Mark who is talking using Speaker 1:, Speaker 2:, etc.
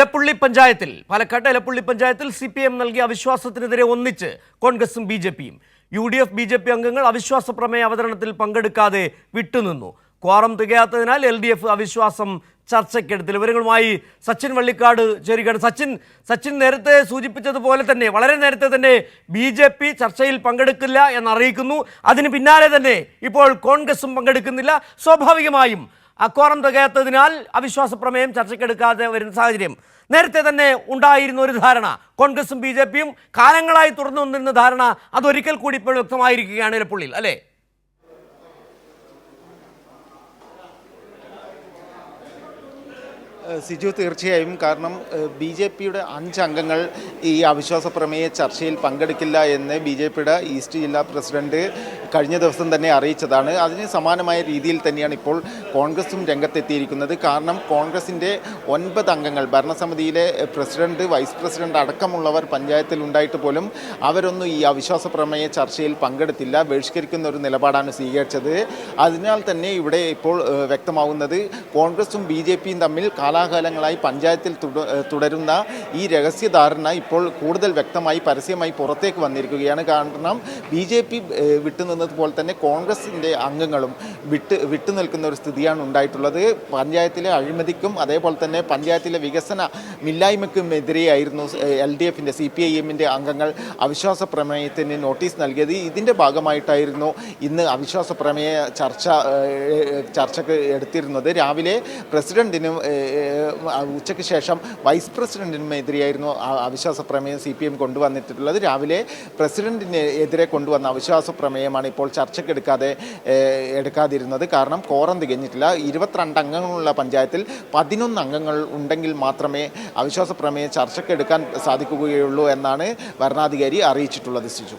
Speaker 1: എലപ്പുള്ളി പഞ്ചായത്തിൽ പാലക്കാട് എലപ്പുള്ളി പഞ്ചായത്തിൽ C P M നൽകിയ അവിശ്വാസത്തിനെതിരെ ഒന്നിച്ച് കോൺഗ്രസും ബി ജെ പിയും. U D F B J P അംഗങ്ങൾ അവിശ്വാസ പ്രമേയ അവതരണത്തിൽ പങ്കെടുക്കാതെ വിട്ടുനിന്നു. ക്വാറം തികയാത്തതിനാൽ എൽ ഡി എഫ് അവിശ്വാസം ചർച്ചയ്ക്കെടുത്തിൽ വിവരങ്ങളുമായി സച്ചിൻ വള്ളിക്കാട് ചേരുകയാണ്. സച്ചിൻ സച്ചിൻ നേരത്തെ സൂചിപ്പിച്ചതുപോലെ തന്നെ വളരെ നേരത്തെ തന്നെ ബി ജെ പി ചർച്ചയിൽ പങ്കെടുക്കില്ല എന്നറിയിക്കുന്നു. അതിന് പിന്നാലെ തന്നെ ഇപ്പോൾ കോൺഗ്രസും പങ്കെടുക്കുന്നില്ല. സ്വാഭാവികമായും അക്വാറം തികയാത്തതിനാൽ അവിശ്വാസ പ്രമേയം ചർച്ചയ്ക്കെടുക്കാതെ വരുന്ന സാഹചര്യം. നേരത്തെ തന്നെ ഉണ്ടായിരുന്ന ഒരു ധാരണ. കോൺഗ്രസും ബി ജെ പിയും കാലങ്ങളായി തുറന്നു വന്നിരുന്ന ധാരണ അതൊരിക്കൽ കൂടി ഇപ്പോൾ വ്യക്തമായിരിക്കുകയാണ് ഇലപ്പുള്ളിൽ അല്ലേ?
Speaker 2: സിജു തീർച്ചയായും. കാരണം ബി ജെ പിയുടെ അഞ്ചംഗങ്ങൾ ഈ അവിശ്വാസ പ്രമേയ ചർച്ചയിൽ പങ്കെടുക്കില്ല എന്ന് ബി ജെ പിയുടെ ഈസ്റ്റ് ജില്ലാ പ്രസിഡന്റ് കഴിഞ്ഞ ദിവസം തന്നെ അറിയിച്ചതാണ്. അതിന് സമാനമായ രീതിയിൽ തന്നെയാണ് ഇപ്പോൾ കോൺഗ്രസും രംഗത്തെത്തിയിരിക്കുന്നത്. കാരണം കോൺഗ്രസിന്റെ ഒൻപത് അംഗങ്ങൾ ഭരണസമിതിയിലെ പ്രസിഡന്റ് വൈസ് പ്രസിഡന്റ് അടക്കമുള്ളവർ പഞ്ചായത്തിൽ ഉണ്ടായിട്ട് പോലും അവരൊന്നും ഈ അവിശ്വാസ പ്രമേയ ചർച്ചയിൽ പങ്കെടുത്തില്ല. ബഹിഷ്കരിക്കുന്ന ഒരു നിലപാടാണ് സ്വീകരിച്ചത്. അതിനാൽ തന്നെ ഇവിടെ ഇപ്പോൾ വ്യക്തമാവുന്നത് കോൺഗ്രസും ബി ജെ പിയും തമ്മിൽ കാലാകാലങ്ങളായി പഞ്ചായത്തിൽ തുടരുന്ന ഈ രഹസ്യധാരണ ഇപ്പോൾ കൂടുതൽ വ്യക്തമായി പരസ്യമായി പുറത്തേക്ക് വന്നിരിക്കുകയാണ്. കാരണം ബി ജെ പി വിട്ടുനിന്നതുപോലെ തന്നെ കോൺഗ്രസിന്റെ അംഗങ്ങളും വിട്ട് വിട്ടു നിൽക്കുന്ന ഒരു സ്ഥിതിയാണ് ഉണ്ടായിട്ടുള്ളത്. പഞ്ചായത്തിലെ അഴിമതിക്കും അതേപോലെ തന്നെ പഞ്ചായത്തിലെ വികസന മില്ലായ്മയ്ക്കും എതിരെയായിരുന്നു എൽ ഡി എഫിന്റെ സി പി ഐ എമ്മിന്റെ അംഗങ്ങൾ അവിശ്വാസ പ്രമേയത്തിന് നോട്ടീസ് നൽകിയത്. ഇതിന്റെ ഭാഗമായിട്ടായിരുന്നു ഇന്ന് അവിശ്വാസ പ്രമേയ ചർച്ച ചർച്ചക്ക് എടുത്തിരുന്നത്. രാവിലെ പ്രസിഡന്റിനും ഉച്ചയ്ക്ക് ശേഷം വൈസ് പ്രസിഡന്റിനും എതിരെയായിരുന്നു അവിശ്വാസ പ്രമേയം സി പി എം കൊണ്ടുവന്നിട്ടുള്ളത്. രാവിലെ പ്രസിഡന്റിനെതിരെ കൊണ്ടുവന്ന അവിശ്വാസ പ്രമേയമാണ് ഇപ്പോൾ ചർച്ചയ്ക്കെടുക്കാതെ എടുക്കാതെ എടുക്കാതിരുന്നത്. കാരണം കോറം തികഞ്ഞിട്ടില്ല ഇരുപത്തിരണ്ട് അംഗങ്ങളുള്ള പഞ്ചായത്തിൽ പതിനൊന്ന് അംഗങ്ങൾ ഉണ്ടെങ്കിൽ മാത്രമേ അവിശ്വാസ പ്രമേയം ചർച്ചയ്ക്കെടുക്കാൻ സാധിക്കുകയുള്ളൂ എന്നാണ് ഭരണാധികാരി അറിയിച്ചിട്ടുള്ളത് സിജു.